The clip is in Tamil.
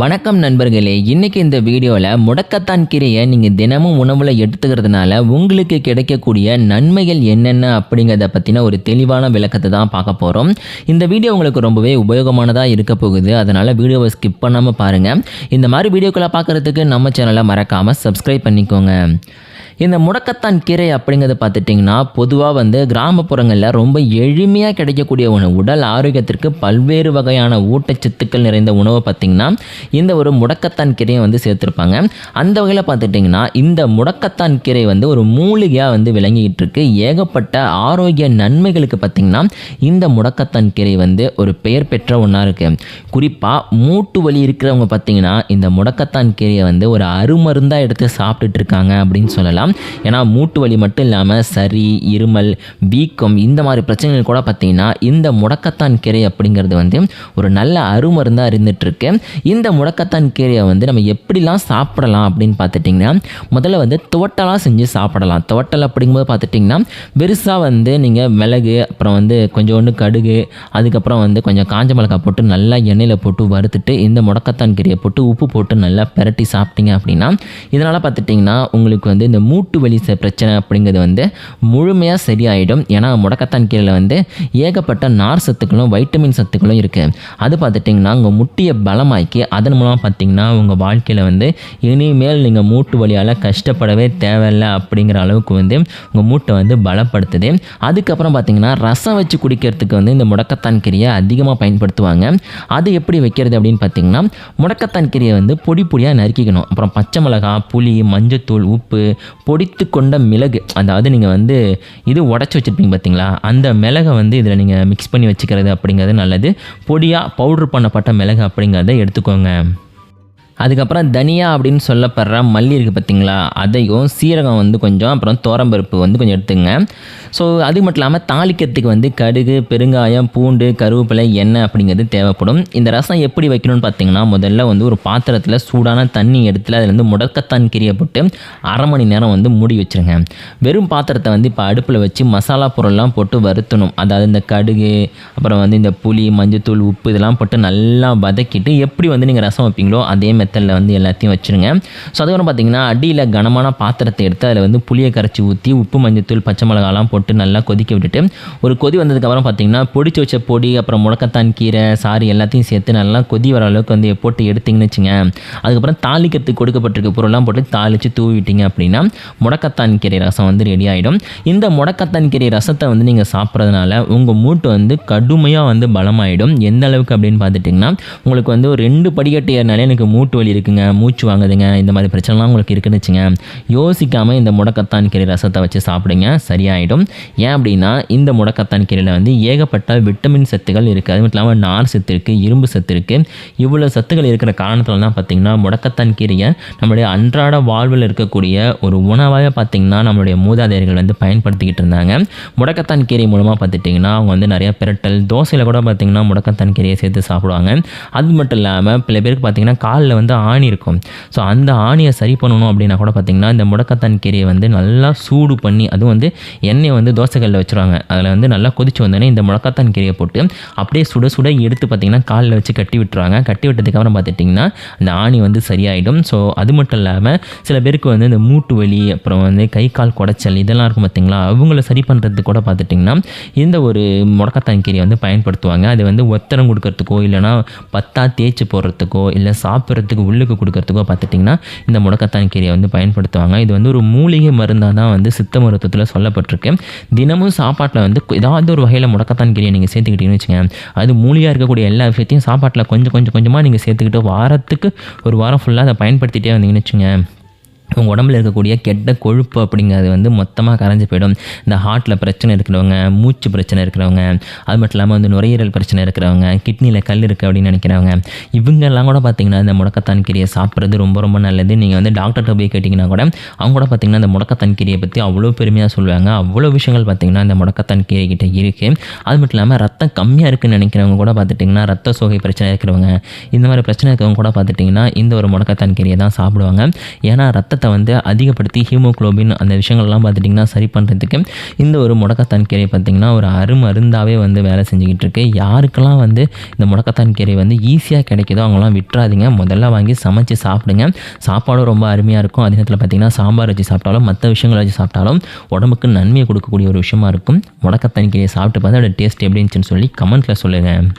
வணக்கம் நண்பர்களே இன்றைக்கி இந்த வீடியோவில் முடக்கத்தான் கீரையை நீங்கள் தினமும் உணவில் எடுத்துக்கிறதுனால உங்களுக்கு கிடைக்கக்கூடிய நன்மைகள் என்னென்ன அப்படிங்கிறத பற்றின ஒரு தெளிவான விளக்கத்தை தான் பார்க்க போகிறோம் இந்த வீடியோ உங்களுக்கு ரொம்பவே உபயோகமானதாக இருக்க போகுது. அதனால் வீடியோவை ஸ்கிப் பண்ணாமல் பாருங்கள் இந்த மாதிரி வீடியோக்களை பார்க்குறதுக்கு நம்ம சேனலை மறக்காமல் சப்ஸ்கிரைப் பண்ணிக்கோங்க. இந்த முடக்கத்தான் கீரை அப்படிங்கிறத பார்த்துட்டிங்கன்னா பொதுவாக வந்து கிராமப்புறங்களில் ரொம்ப எளிமையாக கிடைக்கக்கூடிய உணவு உடல் ஆரோக்கியத்திற்கு பல்வேறு வகையான ஊட்டச்சத்துக்கள் நிறைந்த உணவை பார்த்திங்கன்னா இந்த ஒரு முடக்கத்தான் கீரையை வந்து சேர்த்துருப்பாங்க. அந்த வகையில் பார்த்துட்டிங்கன்னா இந்த முடக்கத்தான் கீரை வந்து ஒரு மூலிகையாக வந்து விளங்கிக்கிட்டு இருக்கு. ஏகப்பட்ட ஆரோக்கிய நன்மைகளுக்கு பார்த்திங்கன்னா இந்த முடக்கத்தான் கீரை வந்து ஒரு பெயர் பெற்ற ஒன்றா இருக்குது குறிப்பாக மூட்டு வலி இருக்கிறவங்க பார்த்திங்கன்னா இந்த முடக்கத்தான் கீரையை வந்து ஒரு அருமருந்தாக எடுத்து சாப்பிட்டுட்டு இருக்காங்க அப்படின்னு சொல்லலாம். ஏன்னா மூட்டு வலி மட்டும் இல்லாமல் சரி இருமல் வீக்கம் இந்த மாதிரி பிரச்சனைகள் கூட பார்த்திங்கன்னா இந்த முடக்கத்தான் கீரை அப்படிங்கிறது வந்து ஒரு நல்ல அருமருந்தாக இருந்துகிட்ருக்கு இந்த முடக்கத்தான் கீரையை வந்து நம்ம எப்படிலாம் சாப்பிடலாம் அப்படின்னு பார்த்துட்டிங்கன்னா முதல்ல வந்து துவட்டலாக செஞ்சு சாப்பிடலாம். துவட்டல் அப்படிங்கும்போது பார்த்துட்டிங்கன்னா பெருசாக வந்து நீங்கள் மிளகு அப்புறம் வந்து கொஞ்சோண்டு கடுகு அதுக்கப்புறம் வந்து கொஞ்சம் காஞ்ச மிளகாய் போட்டு நல்லா எண்ணெயில் போட்டு வறுத்துட்டு இந்த முடக்கத்தான் கீரையை போட்டு உப்பு போட்டு நல்லா பிரட்டி சாப்பிட்டீங்க அப்படின்னா இதனால் பார்த்துட்டிங்கன்னா உங்களுக்கு வந்து இந்த மூட்டு வலி பிரச்சனை அப்படிங்கிறது வந்து முழுமையாக சரியாயிடும். ஏன்னா முடக்கத்தான் கீரையில் வந்து ஏகப்பட்ட நார் சத்துக்களும் வைட்டமின் சத்துக்களும் இருக்குது அது பார்த்துட்டிங்கன்னா உங்கள் முட்டியை பலமாக்கி அதன் மூலமாக பார்த்தீங்கன்னா உங்கள் வாழ்க்கையில் வந்து இனிமேல் நீங்கள் மூட்டு வலியால் கஷ்டப்படவே தேவையில்லை அப்படிங்கிற அளவுக்கு வந்து உங்கள் மூட்டை வந்து பலப்படுத்துது. அதுக்கப்புறம் பார்த்தீங்கன்னா ரசம் வச்சு குடிக்கிறதுக்கு வந்து இந்த முடக்கத்தான் கீரையை அதிகமாக பயன்படுத்துவாங்க. அது எப்படி வைக்கிறது அப்படின்னு பார்த்தீங்கன்னா முடக்கத்தான் கீரையை வந்து பொடி பொடியாக நறுக்கிக்கணும். அப்புறம் பச்சை மிளகாய் புளி மஞ்சத்தூள் உப்பு பொடித்து கொண்ட மிளகு. அதாவது நீங்கள் வந்து இது உடச்சி வச்சுருப்பீங்க பார்த்தீங்களா அந்த மிளகை வந்து இதில் நீங்கள் மிக்ஸ் பண்ணி வச்சுக்கிறது அப்படிங்கிறது நல்லது. பொடியாக பவுட்ரு பண்ணப்பட்ட மிளகு அப்படிங்கிறத எடுத்துக்கோங்க. அதுக்கப்புறம் தனியா அப்படின்னு சொல்லப்படுற மல்லி இருக்குது பார்த்தீங்களா அதையும் சீரகம் வந்து கொஞ்சம் அப்புறம் தோரம்பருப்பு வந்து கொஞ்சம் எடுத்துங்க. ஸோ அது மட்டும் இல்லாமல் தாளிக்கிறதுக்கு வந்து கடுகு பெருங்காயம் பூண்டு கருவேப்பிலை எண்ணெய் அப்படிங்கிறது தேவைப்படும். இந்த ரசம் எப்படி வைக்கணும்னு பார்த்தீங்கன்னா முதல்ல வந்து ஒரு பாத்திரத்தில் சூடான தண்ணி எடுத்துல அதில் வந்து முடக்கத்தான் கீரையை போட்டு அரை மணி நேரம் வந்து மூடி வச்சுருங்க. வெறும் பாத்திரத்தை வந்து இப்போ அடுப்பில் வச்சு மசாலா பொருள்லாம் போட்டு வறுத்தணும். அதாவது இந்த கடுகு அப்புறம் வந்து இந்த புளி மஞ்சத்தூள் உப்பு இதெல்லாம் போட்டு நல்லா வதக்கிட்டு எப்படி வந்து நீங்கள் ரசம் வைப்பீங்களோ அதே மாதிரி வெத்தலில் வந்து எல்லாத்தையும் வச்சுருங்க. ஸோ அதுக்கப்புறம் பார்த்தீங்கன்னா அடியில் கனமான பாத்திரத்தை எடுத்து அதில் வந்து புளியை கரைச்சி ஊற்றி உப்பு மஞ்சத்தூள் பச்சை மிளகாலாம் போட்டு நல்லா கொதிக்க விட்டுட்டு ஒரு கொதி வந்ததுக்கப்புறம் பார்த்தீங்கன்னா பொடிச்சு வச்ச பொடி அப்புறம் முடக்கத்தான் கீரை சாரி எல்லாத்தையும் சேர்த்து நல்லா கொதி வர அளவுக்கு வந்து போட்டு எடுத்திங்கன்னு வச்சுங்க. அதுக்கப்புறம் தாளிக்கிறதுக்கு கொடுக்கப்பட்டிருக்க பொருள்லாம் போட்டு தாளித்து தூவிட்டீங்க அப்படின்னா முடக்கத்தான் கீரை ரசம் வந்து ரெடி ஆகிடும் இந்த முடக்கத்தான் கீரை ரசத்தை வந்து நீங்கள் சாப்பிட்றதுனால உங்கள் மூட்டு வந்து கடுமையாக வந்து பலமாயிடும். எந்த அளவுக்கு அப்படின்னு பார்த்துட்டிங்கன்னா உங்களுக்கு வந்து ஒரு ரெண்டு படிக்கட்டு ஏறினாலே எனக்கு மூட்டு வலி இருக்குங்க மூச்சு வாங்குதுங்க இந்த மாதிரி பிரச்சனைலாம் உங்களுக்கு இருக்குன்னு வச்சுங்க யோசிக்காமல் இந்த முடக்கத்தான் கீரை ரசத்தை வச்சு சாப்பிடுங்க சரியாயிடும். ஏன் அப்படின்னா இந்த முடக்கத்தான் கீரையில் வந்து ஏகப்பட்ட விட்டமின் சத்துக்கள் இருக்குது அது மட்டும் இல்லாமல் நார் சத்து இருக்குது இரும்பு சத்து இருக்குது இவ்வளோ சத்துக்கள் இருக்கிற காரணத்தில் தான் பார்த்திங்கன்னா முடக்கத்தான் கீரையை நம்மளுடைய அன்றாட வாழ்வில் இருக்கக்கூடிய ஒரு உணவாக பார்த்திங்கன்னா நம்மளுடைய மூதாதையர்கள் வந்து பயன்படுத்திக்கிட்டு இருந்தாங்க. முடக்கத்தான் கீரை மூலமாக பார்த்துட்டிங்கன்னா அவங்க வந்து நிறைய பிரட்டல் தோசையில் கூட பார்த்திங்கன்னா முடக்கத்தான் கீரையை சேர்த்து சாப்பிடுவாங்க. அது மட்டும் இல்லாமல் சில பேருக்கு பார்த்திங்கன்னா காலில் வந்து ஆணி இருக்கும். ஸோ அந்த ஆணியை சரி பண்ணணும் அப்படின்னா கூட பார்த்திங்கன்னா இந்த முடக்கத்தான் கீரையை வந்து நல்லா சூடு பண்ணி அதுவும் வந்து எண்ணெய் வந்து தோசைகளில் வச்சுருவாங்க. அதில் வந்து நல்லா கொதிச்சு வந்தோடனே இந்த முடக்கத்தான் கீரையை போட்டு அப்படியே சுட சுட எடுத்து பார்த்திங்கன்னா காலில் வச்சு கட்டி விட்டுருவாங்க. கட்டி விட்டதுக்கப்புறம் பார்த்துட்டிங்கன்னா அந்த ஆணி வந்து சரியாயிடும். ஸோ அது மட்டும் இல்லாமல் சில பேருக்கு வந்து இந்த மூட்டு வலி அப்புறம் வந்து கை கால் குடைச்சல் இதெல்லாம் இருக்கும் பார்த்தீங்களா அவங்கள சரி பண்ணுறதுக்கு கூட பார்த்துட்டிங்கன்னா இந்த ஒரு முடக்கத்தான் கீரையை வந்து பயன்படுத்துவாங்க. அது வந்து ஒத்தரம் கொடுக்கறதுக்கோ இல்லைனா பத்தா தேய்ச்சி போடுறதுக்கோ இல்லை சாப்பிட்றதுக்கு உள்ளுக்கு கொடுக்கறதுக்கோ பார்த்துட்டிங்கன்னா இந்த முடக்கத்தான் கீரையை வந்து பயன்படுத்துவாங்க. இது வந்து ஒரு மூலிகை மருந்தாக தான் வந்து சித்த மருத்துவத்தில் சொல்லப்பட்டிருக்கு. தினமும் சாப்பாட்டில் வந்து ஏதாவது ஒரு வகையில் முடக்கத்தான் கீரையை நீங்கள் சேர்த்துக்கிட்டீங்கன்னு வச்சுக்கோங்க. அது மூலிகையாக இருக்கக்கூடிய எல்லா விஷயத்தையும் சாப்பாட்டில் கொஞ்சம் கொஞ்சம் கொஞ்சமாக நீங்கள் சேர்த்துக்கிட்டு வாரத்துக்கு ஒரு வாரம் ஃபுல்லாக அதை பயன்படுத்திட்டே வந்தீங்கன்னு வச்சுங்க உங்கள் உடம்புல இருக்கக்கூடிய கெட்ட கொழுப்பு அப்படிங்கிறது வந்து மொத்தமாக கரைஞ்சு போயிடும். இந்த ஹார்ட்டில் பிரச்சனை இருக்கிறவங்க மூச்சு பிரச்சனை இருக்கிறவங்க அது மட்டும் இல்லாமல் வந்து நுரையீரல் பிரச்சனை இருக்கிறவங்க கிட்னியில் கல் இருக்குது அப்படின்னு நினைக்கிறவங்க இவங்கெல்லாம் கூட பார்த்தீங்கன்னா இந்த முடக்கத்தான் கீரையை சாப்பிட்றது ரொம்ப ரொம்ப நல்லது. நீங்கள் வந்து டாக்டர்கிட்ட போய் கேட்டிங்கன்னா கூட அவங்க கூட பார்த்தீங்கன்னா இந்த முடக்கத்தான் கீரையை பற்றி அவ்வளோ பெருமையாக சொல்லுவாங்க. அவ்வளோ விஷயங்கள் பார்த்திங்கன்னா இந்த முடக்கத்தான் கீரை கிட்டே இருக்குது அது மட்டும் இல்லாமல் ரத்தம் கம்மியாக இருக்குதுன்னு நினைக்கிறவங்க கூட பார்த்துட்டிங்கன்னா ரத்த சோகை பிரச்சனை இருக்கிறவங்க இந்த மாதிரி பிரச்சனை இருக்கிறவங்க கூட பார்த்துட்டிங்கன்னா இந்த ஒரு முடக்கத்தான் கீரையை தான் சாப்பிடுவாங்க. ஏன்னா ரத்த ரத்தத்தை வந்து அதிகப்படுத்தி ஹீமோகுளோபின் அந்த விஷயங்கள்லாம் பார்த்துட்டிங்கன்னா சரி பண்ணுறதுக்கு இந்த ஒரு முடக்கத்தான் கீரை பார்த்திங்கன்னா ஒரு அருமருந்தாகவே வந்து வேலை செஞ்சுக்கிட்டு இருக்கு யாருக்கெல்லாம் வந்து இந்த முடக்கத்தான் கீரை வந்து ஈஸியாக கிடைக்குதோ அவங்களாம் விட்டுறாதீங்க. முதல்ல வாங்கி சமைச்சு சாப்பிடுங்க. சாப்பாடும் ரொம்ப அருமையாக இருக்கும். அதே நேரத்தில் பார்த்திங்கன்னா சாம்பார் வச்சு சாப்பிட்டாலும் மற்ற விஷயங்களை வச்சு சாப்பிட்டாலும் உடம்புக்கு நன்மையை கொடுக்கக்கூடிய ஒரு விஷயமா இருக்கும். முடக்கத்தான் கீரையை சாப்பிட்டு பார்த்து அதோட டேஸ்ட் எப்படி இருந்துச்சுன்னு சொல்லி கமெண்ட்டில் சொல்லுங்கள்